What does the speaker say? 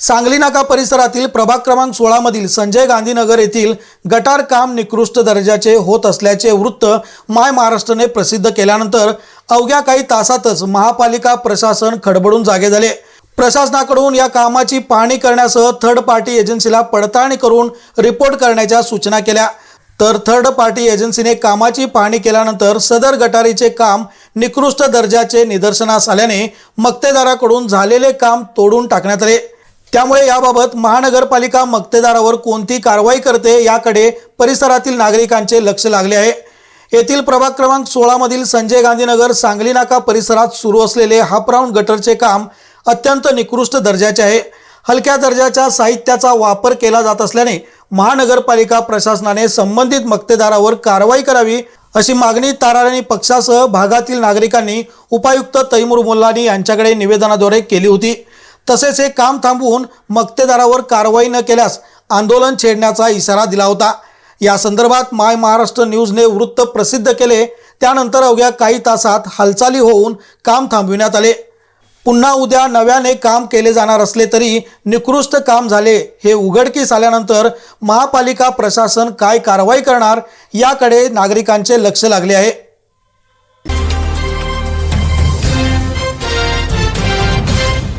सांगली नाका परिसरातील प्रभाग क्रमांक सोळामधील संजय गांधीनगर येथील गटार काम निकृष्ट दर्जाचे होत असल्याचे वृत्त माय महाराष्ट्रने प्रसिद्ध केल्यानंतर अवघ्या काही तासातच महापालिका प्रशासन खडबडून जागे झाले. प्रशासनाकडून या कामाची पाहणी करण्यासह थर्ड पार्टी एजन्सीला पडताळणी करून रिपोर्ट करण्याच्या सूचना केल्या. तर थर्ड पार्टी एजन्सीने कामाची पाहणी केल्यानंतर सदर गटारीचे काम निकृष्ट दर्जाचे निदर्शनास आल्याने मक्तेदाराकडून झालेले काम तोडून टाकण्यात आले. त्यामुळे याबाबत महानगरपालिका मक्तेदारावर कोणती कारवाई करते याकडे परिसरातील नागरिकांचे लक्ष लागले आहे. येथील प्रभाग क्रमांक सोळामधील संजय गांधीनगर सांगली नाका परिसरात सुरू असलेले हापराऊंड गटरचे काम अत्यंत निकृष्ट दर्जाचे आहे. हलक्या दर्जाच्या साहित्याचा वापर केला जात असल्याने महानगरपालिका प्रशासनाने संबंधित मक्तेदारावर कारवाई करावी अशी मागणी ताराराणी पक्षासह भागातील नागरिकांनी उपायुक्त तैमूर मुल्लानी यांच्याकडे निवेदनाद्वारे केली होती. तसेच हे काम थांबवून मक्तेदारावर कारवाई न केल्यास आंदोलन छेडण्याचा इशारा दिला होता. या संदर्भात माय महाराष्ट्र न्यूजने वृत्त प्रसिद्ध केले. त्यानंतर अवघ्या काही तासात हालचाली होऊन काम थांबविण्यात आले. पुन्हा उद्या नव्याने काम केले जाणार असले तरी निकृष्ट काम झाले. हे उघडकीस आल्यानंतर महापालिका प्रशासन काय कारवाई करणार याकडे नागरिकांचे लक्ष लागले आहे.